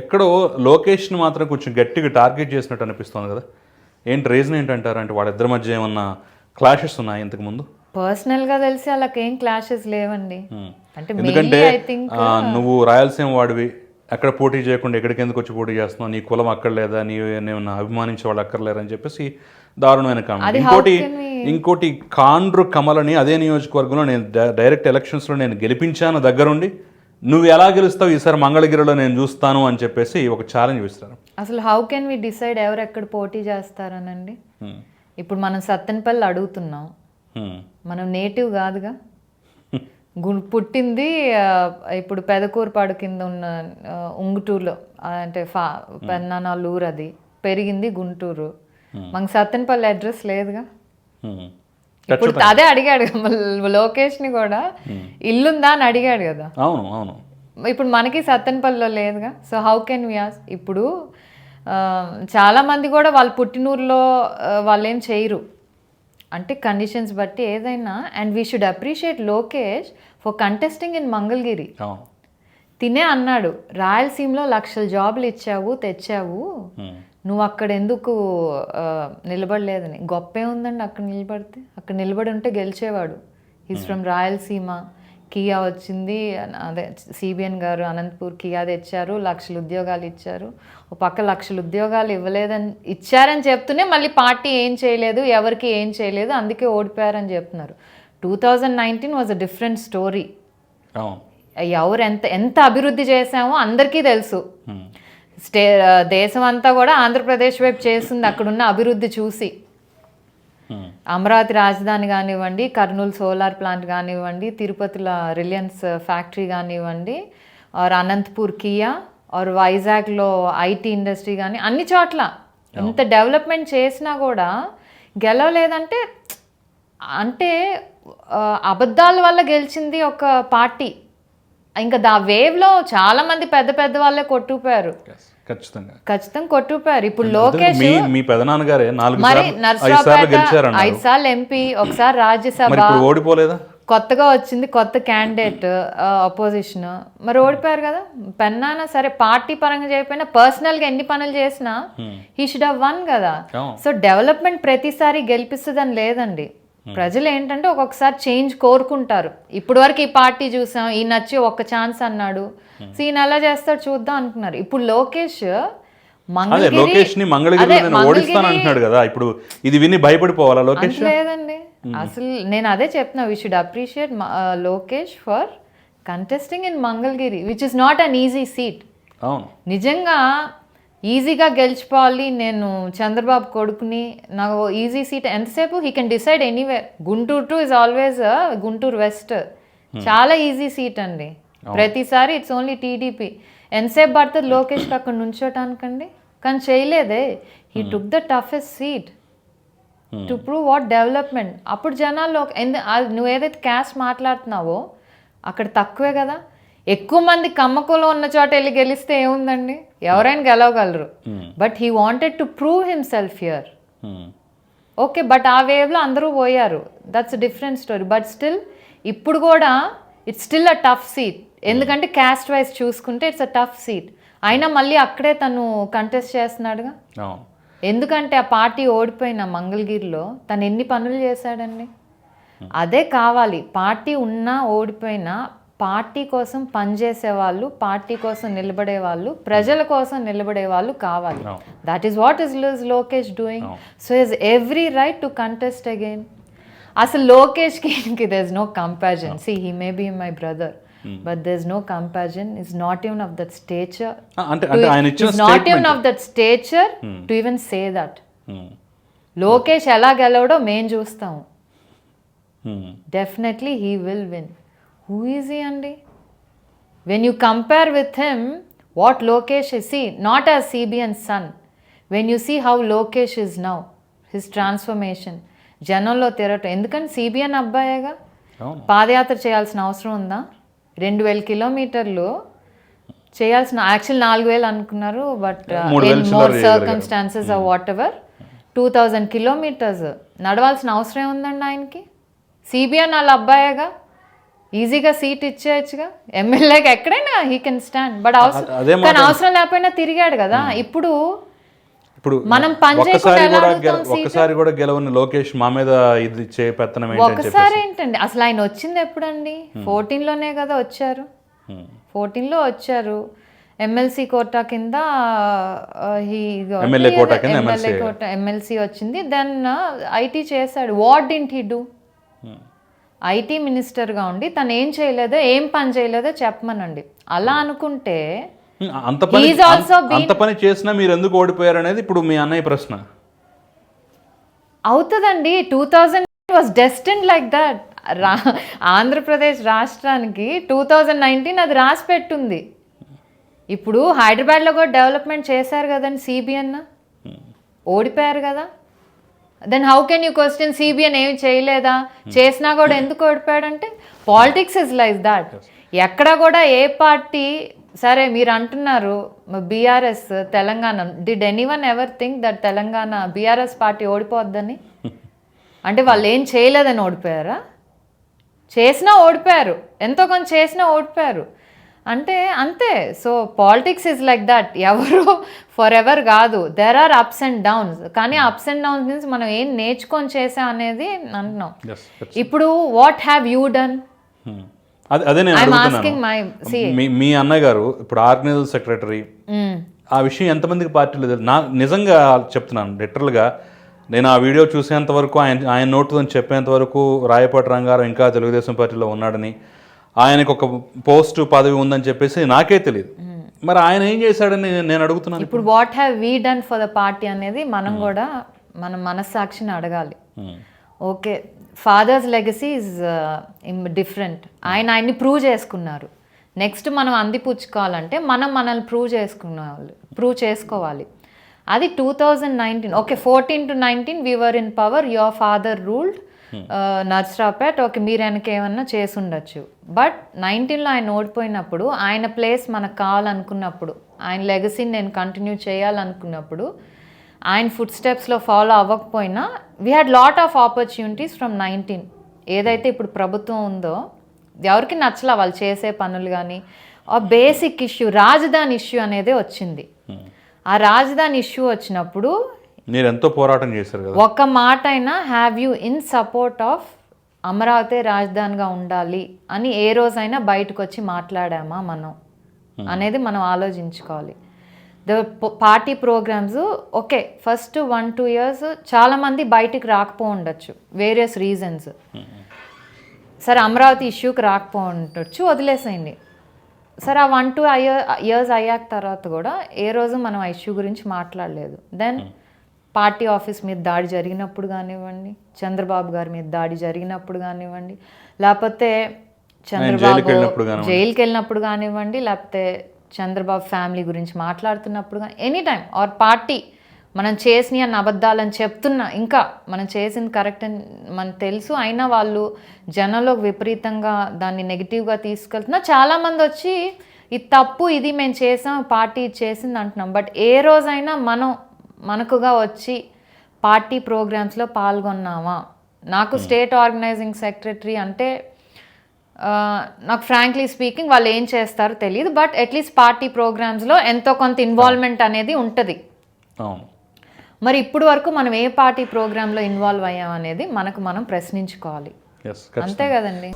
ఎక్కడో లొకేషన్ మాత్రం కొంచెం గట్టిగా టార్గెట్ చేసినట్టు అనిపిస్తుంది కదా. ఏంటి రీజన్ ఏంటంటారు? అంటే వాళ్ళిద్దరి మధ్య ఏమన్నా క్లాషెస్ ఉన్నాయి ఇంతకు ముందు? పర్సనల్గా తెలిసి వాళ్ళకి ఏం క్లాషెస్ లేవండి. అంటే ఎందుకంటే నువ్వు రాయలసీమ వాడివి. ఎక్కడ పోటీ చేయకుండా ఎక్కడికి ఎందుకు వచ్చి పోటీ చేస్తున్నావు? నీ కులం అక్కడ లేదా? నీ నేను అభిమానించే వాళ్ళు అక్కర్లేరని చెప్పేసి దారుణమైన కామెంట్. ఇంకోటి ఇంకోటి కాండ్రు కమలని అదే నియోజకవర్గంలో నేను డైరెక్ట్ ఎలక్షన్స్లో నేను గెలిపించాను దగ్గరుండి. నువ్వు ఎలా గెలుస్తావు? ఈసారి మంగళగిరిలో నేను చూస్తాను అని చెప్పేసి ఒక ఛాలెంజ్ ఇస్తారు అసలు హౌ కెన్ వి డిసైడ్ ఎవరు ఎక్కడ పోటీ చేస్తారనండి? ఇప్పుడు మనం సత్తెనపల్లి అడుగుతున్నాం. మనం నేటివ్ కాదుగా? పుట్టింది ఇప్పుడు పెదకూరుపాడు కింద ఉన్న ఉంగుటూరులో అంటే ఫా పెన్నానాలూరు అది పెరిగింది గుంటూరు. మనకు సత్తెనపల్లి అడ్రస్ లేదుగా? ఇప్పుడు అదే అడిగాడు మళ్ళీ లోకేష్ని కూడా ఇల్లుందా? అని అడిగాడు కదా. అవును అవును. ఇప్పుడు మనకి సత్తెనపల్లిలో లేదుగా. So how can we ask? ఇప్పుడు చాలా మంది కూడా వాళ్ళ పుట్టినూరులో వాళ్ళు ఏం చేయరు. అంటే కండిషన్స్ బట్టి ఏదైనా and we should appreciate Lokesh for contesting in Mangalagiri. తినే అన్నాడు రాయలసీమలో లక్షల జాబులు ఇచ్చావు తెచ్చావు. Hmm. నువ్వు అక్కడ ఎందుకు నిలబడలేదని? గొప్పే ఉందండి అక్కడ నిలబడితే. అక్కడ నిలబడి ఉంటే గెలిచేవాడు. Is from Rayalaseema. కియా వచ్చింది. అదే సిబిఎన్ గారు అనంతపూర్ కియా తెచ్చారు. లక్షల ఉద్యోగాలు ఇచ్చారు. ఒక పక్క లక్షల ఉద్యోగాలు ఇవ్వలేదని ఇచ్చారని చెప్తూనే మళ్ళీ పార్టీ ఏం చేయలేదు ఎవరికి ఏం చేయలేదు అందుకే ఓడిపోయారని చెప్తున్నారు. Two thousand nineteen was a different story ఎవరు ఎంత ఎంత అభివృద్ధి చేశామో అందరికీ తెలుసు. Hmm. స్టే దేశం అంతా కూడా ఆంధ్రప్రదేశ్ వైపు చేస్తుంది. అక్కడున్న అభివృద్ధి చూసి. Hmm. అమరావతి రాజధాని కానివ్వండి కర్నూలు సోలార్ ప్లాంట్ కానివ్వండి తిరుపతిలో రిలయన్స్ ఫ్యాక్టరీ కానివ్వండి ఆర్ అనంతపూర్ కియా ఆర్ వైజాగ్లో ఐటీ ఇండస్ట్రీ కానీ అన్ని చోట్ల. ఇంత డెవలప్మెంట్ చేసినా కూడా గెలవలేదంటే అంటే అబద్ధాల వల్ల గెలిచింది ఒక పార్టీ. ఇంకా దా వేవ్లో చాలా మంది పెద్ద పెద్ద వాళ్ళే కొట్టుకుపోయారు. Yes, ఖచ్చితంగా. ఖచ్చితంగా కొట్టుకుపోయారు. ఇప్పుడు లోకేష్ మీ మీ పెదనాన్నగారే నాలుగు మరి ఐదు సార్లు ఎంపీ ఒకసారి రాజ్యసభ. ఓడిపోలేదా? కొత్తగా వచ్చింది కొత్త క్యాండిడేట్ అపోజిషన్ మరి ఓడిపోయారు కదా? పెన్నాన సరే పార్టీ పరంగా చేయకపోయినా పర్సనల్గా ఎన్ని పనులు చేసినా హీ షుడ్ హావ్ వన్ కదా. సో డెవలప్మెంట్ ప్రతిసారి గెలిపిస్తుందని లేదండి. ప్రజలు ఏంటంటే ఒక్కొక్కసారి చేంజ్ కోరుకుంటారు. ఇప్పుడు వరకు ఈ పార్టీ చూసాం ఈ నచ్చి ఒక్క ఛాన్స్ అన్నాడు. సో ఈయన ఎలా చేస్తాడు చూద్దాం అనుకున్నారు. ఇప్పుడు లోకేష్ మంగళగిరి లోకేష్ని ఓడిస్తాను అంటున్నాడు కదా. ఇప్పుడు ఇది విని భయపడిపోవాలా లోకేష్? లేదండి. అసలు నేను అదే చెప్తున్నా we should appreciate Lokesh for contesting in Mangalagiri which is not an easy seat నిజంగా ఈజీగా గెలిచిపోవాలి. నేను చంద్రబాబు కొడుకుని నాకు ఈజీ సీట్ ఎంతసేపు? He can decide anywhere Guntur too is always Guntur west చాలా ఈజీ సీట్ అండి. ప్రతిసారి ఇట్స్ ఓన్లీ టీడీపీ ఎంతసేపు పడుతుంది లోకేష్కి అక్కడ నుంచోటానికండి? కానీ చేయలేదే. He took the toughest seat to prove what development అప్పుడు జనాల్లో నువ్వు ఏదైతే క్యాస్ట్ మాట్లాడుతున్నావో అక్కడ తక్కువే కదా. ఎక్కువ మంది కమ్మకంలో ఉన్న చోట వెళ్ళి గెలిస్తే ఏముందండి? ఎవరైనా గెలవగలరు. But he wanted to prove himself here Hmm. Okay but ఆ వేవ్లో అందరూ పోయారు. That's different story but still ఇప్పుడు కూడా it's still a tough seat ఎందుకంటే క్యాస్ట్ వైజ్ చూసుకుంటే ఇట్స్ అ టఫ్ సీట్ అయినా మళ్ళీ అక్కడే తను కంటెస్ట్ చేస్తున్నాడుగా? ఎందుకంటే ఆ పార్టీ ఓడిపోయిన మంగళగిరిలో తను ఎన్ని పనులు చేశాడండి? అదే కావాలి. పార్టీ ఉన్నా ఓడిపోయినా పార్టీ కోసం పనిచేసే వాళ్ళు పార్టీ కోసం నిలబడే వాళ్ళు ప్రజల కోసం నిలబడే వాళ్ళు కావాలి. That is what is Lokesh doing so is every right to contest again అసలు లోకేష్కి ఇంక there is no comparison see he may be my brother but there is no comparison is not even of that stature not even of that stature to even say that. Lokesh ఎలా గెలవడో మేం చూస్తాము definitely he will win who is అండి when you compare with him what Lokesh see not as CBN son when you see how Lokesh is now his transformation జనంలో తిరగటం ఎందుకంటే CBN అబ్బాయేగా? పాదయాత్ర చేయాల్సిన అవసరం ఉందా? రెండు వేల కిలోమీటర్లు చేయాల్సిన యాక్చువల్ నాలుగు వేలు అనుకున్నారు but more. Circumstances whatever two thousand kilometres నడవాల్సిన అవసరం ఏముందండి ఆయనకి? సిబిఎన్ వాళ్ళ అబ్బాయేగా? ఈజీగా సీట్ ఇచ్చేయచ్చుగా. ఎమ్మెల్యేకి ఎక్కడైనా హీ కెన్ స్టాండ్ బట్ అవసరం కానీ అవసరం లేకపోయినా తిరిగాడు కదా. ఇప్పుడు ఇప్పుడు మనం ఒక్కసారి కూడా గెలవని లోకేష్ మా మీద ఇది పెత్తనం ఒకసారి ఏంటండి? అసలు ఆయన వచ్చింది ఎప్పుడండి? ఫోర్టీన్లోనే కదా వచ్చారు. Hmm. ఫోర్టీన్లో వచ్చారు. ఎమ్మెల్సీ కోటా కింద ఎమ్మెల్యే కోట ఎమ్మెల్సీ వచ్చింది. దెన్ ఐటీ చేశాడు. What didn't he do Hmm. IT మినిస్టర్గా ఉండి తను ఏం చేయలేదో ఏం పని చేయలేదో చెప్పమనండి. అలా అనుకుంటే ఉమ్, అంత పని He's also అంత- అంత పని చేసినా మీరు ఎందుకు ఓడిపోయారు అనేది ఇప్పుడు మీ అన్నయ్య ప్రశ్న. అవుతుందండి. Two thousand was destined like that రా ఆంధ్రప్రదేశ్ రాష్ట్రానికి టూ థౌజండ్ నైన్టీన్ అది రాసి పెట్టుంది. ఇప్పుడు హైదరాబాద్లో కూడా డెవలప్మెంట్ చేశారు కదండి సిబిఎన్ ఓడిపోయారు కదా. Then how can you question CBN ఏమి చేయలేదా? చేసినా కూడా ఎందుకు ఓడిపోయాడంటే? పాలిటిక్స్ ఇస్ లైక్ దాట్ ఎక్కడ కూడా ఏ పార్టీ సరే మీరు అంటున్నారు BRS Telangana. Did any one ever think that Telangana BRS party ఓడిపోద్దని? అంటే వాళ్ళు ఏం చేయలేదని ఓడిపోయారా? చేసినా ఓడిపోయారు. ఎంతో కొంత చేసినా ఓడిపోయారు. అంటే అంతే. So politics is like that. ఎవరు ఫర్ ఎవర్ కాదు. There are ups and downs. కానీ అప్స్ అండ్ డౌన్స్ మీన్స్ మనం ఏం నేర్చుకొని చేసాం అనేది అంటున్నాం ఇప్పుడు what have you done? Hmm. అదే నేను మై అన్నయ్య గారు ఇప్పుడు ఆర్గనైజర్ సెక్రటరీ ఆ విషయం ఎంతమందికి పార్టీలో తెలుసు నా నిజంగా చెప్తున్నాను లిటరల్గా నేను ఆ వీడియో చూసేంత వరకు ఆయన ఆయన నోటుతో చెప్పేంత వరకు రాయపాటి రంగారావు ఇంకా తెలుగుదేశం పార్టీలో ఉన్నాడని. ఆయనకు ఒక పోస్ట్ పదవి ఉందని చెప్పేసి నాకే తెలియదు మరి ఆయన ఏం చేశాడని నేను అడుగుతున్నాను ఇప్పుడు what have we done for the party అనేది మనం కూడా మన మనస్సాక్షిని అడగాలి. Hmm. Okay father's legacy is different ఆయన ఆయన్ని ప్రూవ్ చేసుకున్నారు. నెక్స్ట్ మనం అందిపుచ్చుకోవాలంటే మనం మనల్ని ప్రూవ్ చేసుకున్నావాలి ప్రూవ్ చేసుకోవాలి. అది two thousand nineteen okay fourteen to nineteen whoever in power your father ruled Narsarapet okay మీరు వెనక ఏమన్నా చేసి ఉండొచ్చు బట్ నైన్టీన్లో ఆయన ఓడిపోయినప్పుడు ఆయన ప్లేస్ మనకు కావాలనుకున్నప్పుడు ఆయన లెగసీని నేను కంటిన్యూ చేయాలనుకున్నప్పుడు ఆయన ఫుడ్ స్టెప్స్లో ఫాలో అవ్వకపోయినా we had lot of opportunities from nineteen ఏదైతే ఇప్పుడు ప్రభుత్వం ఉందో ఎవరికి నచ్చలా వాళ్ళు చేసే పనులు కానీ ఆ బేసిక్ ఇష్యూ రాజధాని ఇష్యూ అనేది వచ్చింది. ఆ రాజధాని ఇష్యూ వచ్చినప్పుడు మీరు ఎంతో పోరాటం చేశారు కదా. ఒక్క మాట అయినా have you in support of Amaravati రాజధానిగా ఉండాలి అని ఏ రోజైనా బయటకు వచ్చి మాట్లాడామా మనం? అనేది మనం ఆలోచించుకోవాలి. The party programmes okay first one two years చాలామంది బయటికి రాకపో ఉండొచ్చు వేరియస్ రీజన్స్ సరే అమరావతి ఇష్యూకి రాకపో ఉండొచ్చు వదిలేసేయండి. సరే ఆ వన్ టూ ఇయర్స్ అయ్యాక తర్వాత కూడా ఏ రోజు మనం ఆ ఇష్యూ గురించి మాట్లాడలేదు. దెన్ పార్టీ ఆఫీస్ మీద దాడి జరిగినప్పుడు కానివ్వండి చంద్రబాబు గారి మీద దాడి జరిగినప్పుడు కానివ్వండి లేకపోతే చంద్రబాబు జైలుకి వెళ్ళినప్పుడు కానివ్వండి. లేకపోతే చంద్రబాబు ఫ్యామిలీ గురించి మాట్లాడుతున్నప్పుడు కానీ ఎనీ టైం ఆర్ పార్టీ మనం చేసిన అన్న అబద్ధాలని చెప్తున్నా ఇంకా మనం చేసింది కరెక్ట్ అని మనకు తెలుసు అయినా వాళ్ళు జనంలోకి విపరీతంగా దాన్ని నెగిటివ్గా తీసుకెళ్తున్నా చాలామంది వచ్చి ఇది తప్పు ఇది మేము చేసాం పార్టీ చేసింది అంటున్నాం బట్ ఏ రోజైనా మనం మనకుగా వచ్చి పార్టీ ప్రోగ్రామ్స్లో పాల్గొన్నామా నాకు స్టేట్ ఆర్గనైజింగ్ సెక్రటరీ అంటే నాకు ఫ్రాంక్లీ స్పీకింగ్ వాళ్ళు ఏం చేస్తారో తెలియదు బట్ అట్లీస్ట్ పార్టీ ప్రోగ్రామ్స్లో ఎంతో కొంత ఇన్వాల్వ్మెంట్ అనేది ఉంటుంది. మరి ఇప్పుడు వరకు మనం ఏ పార్టీ ప్రోగ్రాంలో ఇన్వాల్వ్ అయ్యాం అనేది మనకు మనం ప్రశ్నించుకోవాలి. అంతే కదండి?